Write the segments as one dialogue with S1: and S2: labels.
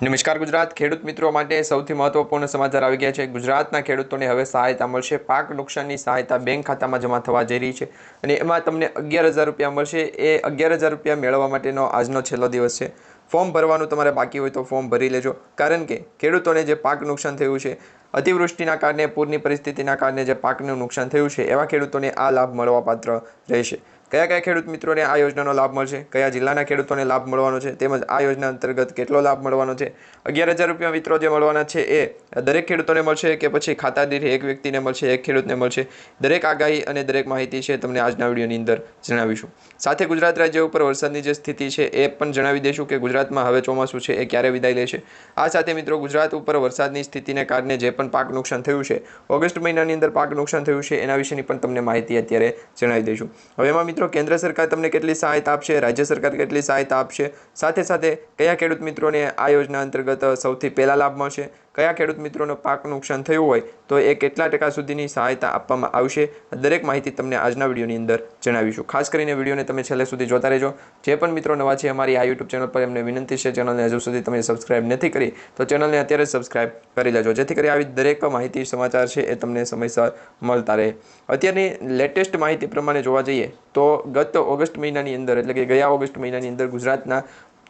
S1: નમસ્કાર ગુજરાત. ખેડૂત મિત્રો માટે સૌથી મહત્વપૂર્ણ સમાચાર આવી ગયા છે. ગુજરાતના ખેડૂતોને હવે સહાયતા મળશે. પાક નુકસાનની સહાયતા બેંક ખાતામાં જમા થવા જઈ રહી છે અને એમાં તમને અગિયાર હજાર રૂપિયા મળશે. એ અગિયાર હજાર રૂપિયા મેળવવા માટેનો આજનો છેલ્લો દિવસ છે. ફોર્મ ભરવાનું તમારે બાકી હોય તો ફોર્મ ભરી લેજો. કારણ કે ખેડૂતોને જે પાક નુકસાન થયું છે, અતિવૃષ્ટિના કારણે, પૂરની પરિસ્થિતિના કારણે જે પાકનું નુકસાન થયું છે, એવા ખેડૂતોને આ લાભ મળવાપાત્ર રહેશે. કયા કયા ખેડૂત મિત્રોને આ યોજનાનો લાભ મળશે? કયા જિલ્લાના ખેડૂતોને લાભ મળવાનો છે? તેમજ આ યોજના અંતર્ગત કેટલો લાભ મળવાનો છે? અગિયાર હજાર રૂપિયા મિત્રો જે મળવાના છે એ દરેક ખેડૂતોને મળશે કે પછી ખાતા દીઠ એક વ્યક્તિને મળશે, એક ખેડૂતને મળશે? દરેક આગાહી અને દરેક માહિતી છે તમને આજના વિડીયોની અંદર જણાવીશું. સાથે ગુજરાત રાજ્ય ઉપર વરસાદની જે સ્થિતિ છે એ પણ જણાવી દઈશું કે ગુજરાતમાં હવે ચોમાસું છે એ ક્યારે વિદાય લેશે? આ સાથે મિત્રો ગુજરાત ઉપર વરસાદની સ્થિતિને કારણે જે પણ પાક નુકસાન થયું છે, ઓગસ્ટ મહિનાની અંદર પાક નુકસાન થયું છે એના વિશેની પણ તમને માહિતી અત્યારે જણાવી દઈશું. હવે એમાં મિત્રો, કેન્દ્ર સરકાર તમને કેટલી સહાયતા આપશે, રાજ્ય સરકાર કેટલી સહાયતા આપશે, સાથે સાથે કયા ખેડૂત મિત્રોને આ યોજના અંતર્ગત સૌથી પહેલાં લાભ મળશે, કયા ખેડૂત મિત્રોનો પાક નુકસાન થયું હોય, તો એ કેટલા ટકા સુધીની સહાયતા આપવામાં આવશે, દરેક માહિતી તમને આજના વિડીયોની અંદર જણાવીશું. ખાસ કરીને વિડીયોને તમે છેલ્લે સુધી જોતા રહેજો. જે પણ મિત્રો નવા છે, અમારી આ યુટ્યુબ ચેનલ પર એમને વિનંતી છે, ચેનલને હજુ સુધી તમે સબસ્ક્રાઇબ નથી કરી, તો ચેનલને અત્યારે જ સબસ્ક્રાઇબ કરી લેજો, જેથી કરી આવી દરેક માહિતી, સમાચાર છે, એ તમને સમયસર મળતા રહે. અત્યારની લેટેસ્ટ માહિતી પ્રમાણે જોવા જઈએ, તો ગત ઓગસ્ટ મહિનાની અંદર, એટલે કે ગયા ઓગસ્ટ મહિનાની અંદર ગુજરાતના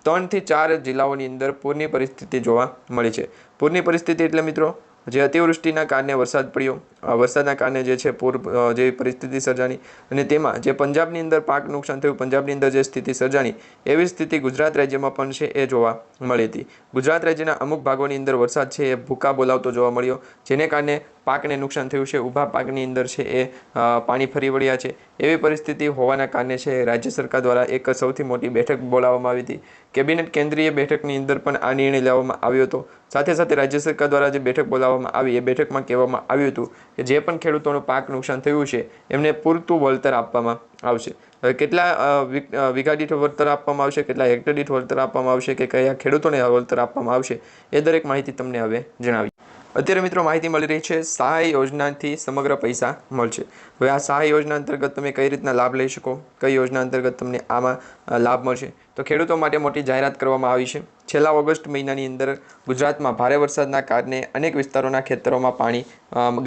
S1: ત્રણથી ચાર જિલ્લાઓની અંદર પૂરની પરિસ્થિતિ જોવા મળી છે. પૂરની પરિસ્થિતિ એટલે મિત્રો, જે અતિવૃષ્ટિના કારણે વરસાદ પડ્યો વરસાદના કારણે જે છે પૂર જે પરિસ્થિતિ સર્જાણી અને તેમાં જે પંજાબની અંદર પાક નુકસાન થયું, પંજાબની અંદર જે સ્થિતિ સર્જાણી, એવી સ્થિતિ ગુજરાત રાજ્યમાં પણ છે એ જોવા મળી હતી. ગુજરાત રાજ્યના અમુક ભાગોની અંદર વરસાદ છે એ ભૂકા બોલાવતો જોવા મળ્યો, જેને કારણે પાકને નુકસાન થયું છે, ઊભા પાકની અંદર છે એ પાણી ફરી વળ્યા છે. એવી પરિસ્થિતિ હોવાના કારણે છે રાજ્ય સરકાર દ્વારા એક સૌથી મોટી બેઠક બોલાવવામાં આવી હતી. કેબિનેટ કેન્દ્રીય બેઠકની અંદર પણ આ નિર્ણય લેવામાં આવ્યો હતો. સાથે સાથે રાજ્ય સરકાર દ્વારા જે બેઠક બોલાવવામાં આવી, એ બેઠકમાં કહેવામાં આવ્યું હતું કે જે પણ ખેડૂતોનું પાક નુકસાન થયું છે, એમને પૂરતું વળતર આપવામાં આવશે. હવે કેટલા વીઘા દીઠ વળતર આપવામાં આવશે, કેટલા હેક્ટર દીઠ વળતર આપવામાં આવશે કે કયા ખેડૂતોને વળતર આપવામાં આવશે, એ દરેક માહિતી તમને હવે જણાવી. અત્યારે મિત્રો માહિતી મળી રહી છે, સહાય યોજનાથી સમગ્ર પૈસા મળશે. હવે આ સહાય યોજના અંતર્ગત તમે કઈ રીતના લાભ લઈ શકો, કઈ યોજના અંતર્ગત તમને આમાં લાભ મળશે તો ખેડૂતો માટે મોટી જાહેરાત કરવામાં આવી છે. છેલ્લા ઓગસ્ટ મહિનાની અંદર ગુજરાતમાં ભારે વરસાદના કારણે અનેક વિસ્તારોના ખેતરોમાં પાણી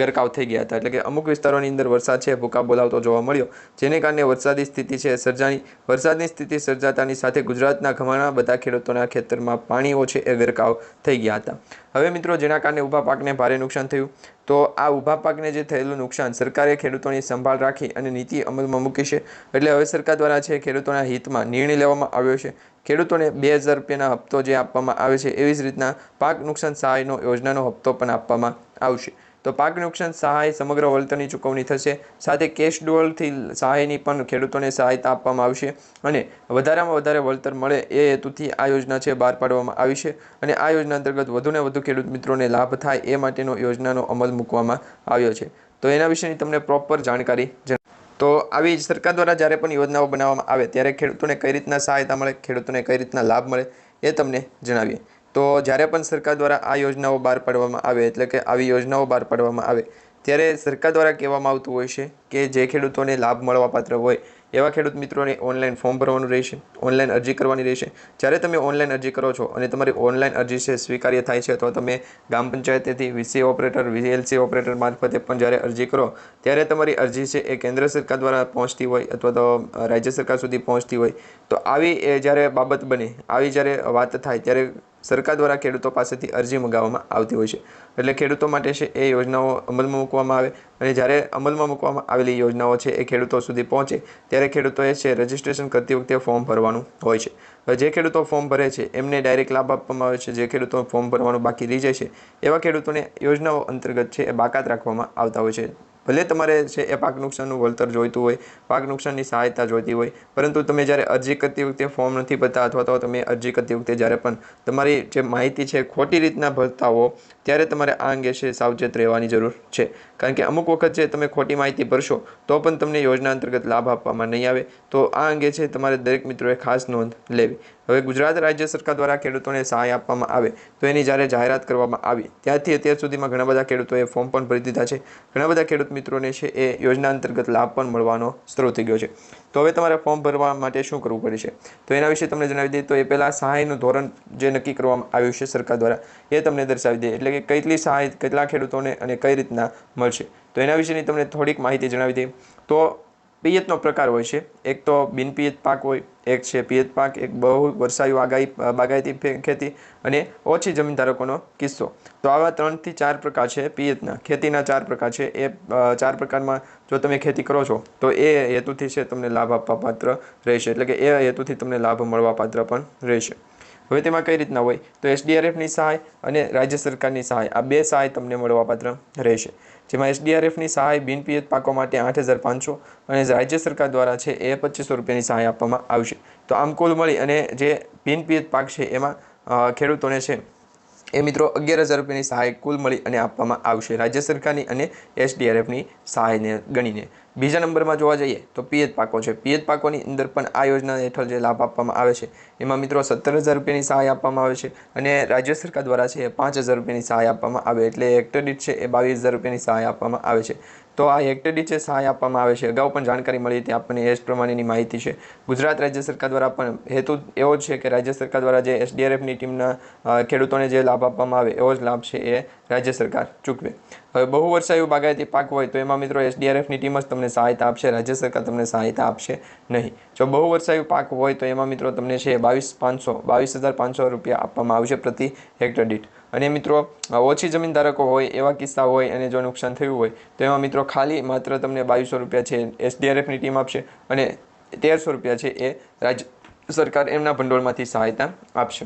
S1: ગરકાવ થઈ ગયા હતા. એટલે કે અમુક વિસ્તારોની અંદર વરસાદ છે, ભૂકા બોલાવતો જોવા મળ્યો. જેને કારણે વરસાદી સ્થિતિ છે સર્જાની વરસાદની સ્થિતિ સર્જાતાની સાથે ગુજરાતના ઘણા બધા ખેડૂતોના ખેતરમાં પાણીઓ છે એ ગરકાવ થઈ ગયા હતા. હવે મિત્રો, જેના કારણે ઊભા પાકને ભારે નુકસાન થયું તો આ ઊભા પાકને જે થયેલું નુકસાન સરકારે ખેડૂતોની સંભાળ રાખી અને નીતિ અમલમાં મૂકી છે. એટલે હવે સરકાર દ્વારા છે ખેડૂતોના હિતમાં નિર્ણય લેવામાં આવ્યો છે. ખેડૂતોને બે હજાર રૂપિયાના હપ્તો જે આપવામાં આવે છે, એવી જ રીતના પાક નુકસાન સહાયનો યોજનાનો હપ્તો પણ આપવામાં આવશે. તો પાક નુકસાન સહાય સમગ્ર વળતરની ચૂકવણી થશે. સાથે કેશ ડોલથી સહાયની પણ ખેડૂતોને સહાયતા આપવામાં આવશે અને વધારામાં વધારે વળતર મળે એ હેતુથી આ યોજના છે બહાર પાડવામાં આવી છે અને આ યોજના અંતર્ગત વધુને વધુ ખેડૂત મિત્રોને લાભ થાય એ માટેનો યોજનાનો અમલ મૂકવામાં આવ્યો છે. તો એના વિશેની તમને પ્રોપર જાણકારી તો આવી સરકાર દ્વારા જ્યારે પણ યોજનાઓ બનાવવામાં આવે ત્યારે ખેડૂતોને કઈ રીતના સહાયતા મળે, ખેડૂતોને કઈ રીતના લાભ મળે એ તમને જણાવીએ. તો જ્યારે પણ સરકાર દ્વારા આ યોજનાઓ બહાર પાડવામાં આવે, એટલે કે આવી યોજનાઓ બહાર પાડવામાં આવે, ત્યારે સરકાર દ્વારા કહેવામાં આવતું હોય છે કે જે ખેડૂતોને લાભ મળવાપાત્ર હોય એવા ખેડૂત મિત્રોને ઓનલાઈન ફોર્મ ભરવાનું રહેશે ઓનલાઈન અરજી કરવાની રહેશે. જ્યારે તમે ઓનલાઈન અરજી કરો છો અને તમારી ઓનલાઈન અરજી છે, સ્વીકાર્ય થાય છે તો તમે ગ્રામ પંચાયતેથી વીસી ઓપરેટર વીએલસી ઓપરેટર મારફતે પણ જ્યારે અરજી કરો, ત્યારે તમારી અરજી છે એ કેન્દ્ર સરકાર દ્વારા પહોંચતી હોય અથવા તો રાજ્ય સરકાર સુધી પહોંચતી હોય. તો આવી, એ, જ્યારે બાબત બને, આવી જ્યારે વાત થાય ત્યારે સરકાર દ્વારા ખેડૂતો પાસેથી અરજી મંગાવવામાં આવતી હોય છે. એટલે ખેડૂતો માટે છે એ યોજનાઓ અમલમાં મૂકવામાં આવે અને જ્યારે અમલમાં મૂકવામાં આવેલી યોજનાઓ છે એ ખેડૂતો સુધી પહોંચે, ત્યારે ખેડૂતોએ છે રજિસ્ટ્રેશન કરતી વખતે ફોર્મ ભરવાનું હોય છે. હવે જે ખેડૂતો ફોર્મ ભરે છે, એમને ડાયરેક્ટ લાભ આપવામાં આવે છે. જે ખેડૂતો ફોર્મ ભરવાનું બાકી રહી જાય છે, એવા ખેડૂતોને યોજનાઓ અંતર્ગત છે, એ બાકાત રાખવામાં આવતા હોય છે. ભલે તમારે છે એ પાક નુકસાનનું વળતર જોઈતું હોય, પાક નુકસાનની સહાયતા જોઈતી હોય, પરંતુ તમે જ્યારે અરજી કરતી વખતે ફોર્મ નથી ભરતા અથવા તો તમે અરજી કરતી વખતે જ્યારે પણ તમારી જે માહિતી છે ખોટી રીતના ભરતા હો, ત્યારે તમારે આ અંગે છે સાવચેત રહેવાની જરૂર છે. કારણ કે અમુક વખત છે તમે ખોટી માહિતી ભરશો, તો પણ તમને યોજના અંતર્ગત લાભ આપવામાં નહીં આવે. તો આ અંગે છે તમારે દરેક મિત્રોએ ખાસ નોંધ લેવી. હવે ગુજરાત રાજ્ય સરકાર દ્વારા ખેડૂતોને સહાય આપવામાં આવે તો એની જ્યારે જાહેરાત કરવામાં આવી, ત્યારથી અત્યાર સુધીમાં ઘણા બધા ખેડૂતોએ ફોર્મ પણ ભરી દીધા છે. ઘણા બધા ખેડૂત મિત્રોને છે એ યોજના અંતર્ગત લાભ પણ મળવાનો સ્ત્રોત થઈ ગયો છે. તો હવે તમારે ફોર્મ ભરવા માટે શું કરવું પડે છે? તો એના વિશે તમને જણાવી દઈએ તો એ પહેલાં સહાયનું ધોરણ જે નક્કી કરવામાં આવ્યું છે સરકાર દ્વારા, એ તમને દર્શાવી દે એટલે કે કેટલી સહાય કેટલા ખેડૂતોને અને કઈ રીતના મળશે? તો એના વિશેની તમને થોડીક માહિતી જણાવી દઈએ. તો પિયતનો પ્રકાર હોય છે. એક તો બિનપિયત પાક હોય, એક છે પિયત પાક, એક બહુ વર્ષાયુ આગાહી બાગાયતી ખેતી અને ઓછી જમીન ધારકોનો કિસ્સો. તો આવા ત્રણથી ચાર પ્રકાર છે પિયતના. ખેતીના ચાર પ્રકાર છે. એ ચાર પ્રકારમાં જો તમે ખેતી કરો છો, તો એ હેતુથી છે તમને લાભ આપવા પાત્ર રહેશે. એટલે કે એ હેતુથી તમને લાભ મળવા પાત્ર પણ રહેશે. હવે તેમાં કઈ રીતના હોય? તો એસડીઆરએફની સહાય અને રાજ્ય સરકારની સહાય. આ બે સહાય તમને મળવાપાત્ર રહેશે. જેમાં એસડીઆરએફની સહાય બિનપિયત પાકો માટે આઠ હજાર પાંચસો અને રાજ્ય સરકાર દ્વારા છે એ પચીસો રૂપિયાની સહાય આપવામાં આવશે. તો આમ કુલ મળી અને જે બિનપિયત પાક છે એમાં ખેડૂતોને છે એ મિત્રો, અગિયાર હજાર રૂપિયાની સહાય કુલ મળી અને આપવામાં આવશે. રાજ્ય સરકારની અને એસડીઆરએફની સહાયને ગણીને. બીજા નંબરમાં જોવા જઈએ તો પિયત પાકો છે. પિયત પાકોની અંદર પણ આ યોજના હેઠળ જે લાભ આપવામાં આવે છે, એમાં મિત્રો સત્તર હજાર રૂપિયાની સહાય આપવામાં આવે છે અને રાજ્ય સરકાર દ્વારા છે એ પાંચ હજાર રૂપિયાની સહાય આપવામાં આવે. એટલે હેક્ટર દીઠ છે એ બાવીસ હજાર રૂપિયાની સહાય આપવામાં આવે છે. તો આ હેક્ટર છે સહાય આપવામાં આવે છે, અગાઉ પણ જાણકારી મળી હતી આપણને એ જ પ્રમાણેની માહિતી છે. ગુજરાત રાજ્ય સરકાર દ્વારા પણ હેતુ એવો છે કે રાજ્ય સરકાર દ્વારા જે એસડીઆરએફની ટીમના ખેડૂતોને જે લાભ આપવામાં આવે, એવો જ લાભ છે એ રાજ્ય સરકાર ચૂકવે. હવે બહુ વર્ષાયુ બાગાયતી પાક હોય તો એમાં મિત્રો એસડીઆરએફની ટીમ જ તમને સહાયતા આપશે, રાજ્ય સરકાર તમને સહાયતા આપશે નહીં. જો બહુ વર્ષાયુ પાક હોય તો એમાં મિત્રો તમને છે બાવીસ પાંચસો, બાવીસ હજાર પાંચસો રૂપિયા આપવામાં આવશે પ્રતિ હેક્ટર દીઠ. અને મિત્રો ઓછી જમીન ધારકો હોય, એવા કિસ્સા હોય અને જો નુકસાન થયું હોય, તો એમાં મિત્રો ખાલી માત્ર તમને બાવીસો રૂપિયા છે એસડીઆરએફની ટીમ આપશે અને તેરસો રૂપિયા છે એ રાજ્ય સરકાર એમના ભંડોળમાંથી સહાયતા આપશે.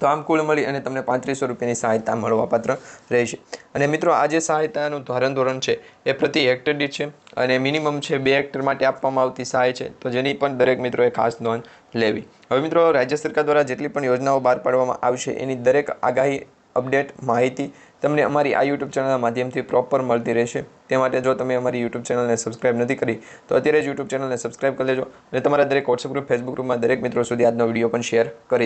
S1: તો આમ કુલ મળી અને તમને પાંત્રીસો રૂપિયાની સહાયતા મળવાપાત્ર રહેશે. અને મિત્રો, આ જે સહાયતાનું ધારણ ધોરણ છે, એ પ્રતિ હેક્ટર છે અને મિનિમમ છે બે હેક્ટર માટે આપવામાં આવતી સહાય છે, તો જેની પણ દરેક મિત્રોએ ખાસ નોંધ લેવી. હવે મિત્રો, રાજ્ય સરકાર દ્વારા જેટલી પણ યોજનાઓ બહાર પાડવામાં આવશે, એની દરેક આગાહી અપડેટ માહિતી તમને અમારી આ યુટ્યુબ ચેનલના માધ્યમથી પ્રોપર મળતી રહેશે. તે માટે જો તમે અમારી યુટ્યુબ ચેનલને સબસ્ક્રાઇબ નથી કરી, તો અત્યારે જ યુટ્યુબ ચેનલને સબસ્ક્રાઇબ કરી લેજો અને તમારા દરેક વોટ્સઅપ ગ્રુપ ફેસબુક ગ્રુપમાં દરેક મિત્રો સુધી આજનો વીડિયો પણ શેર કરી દે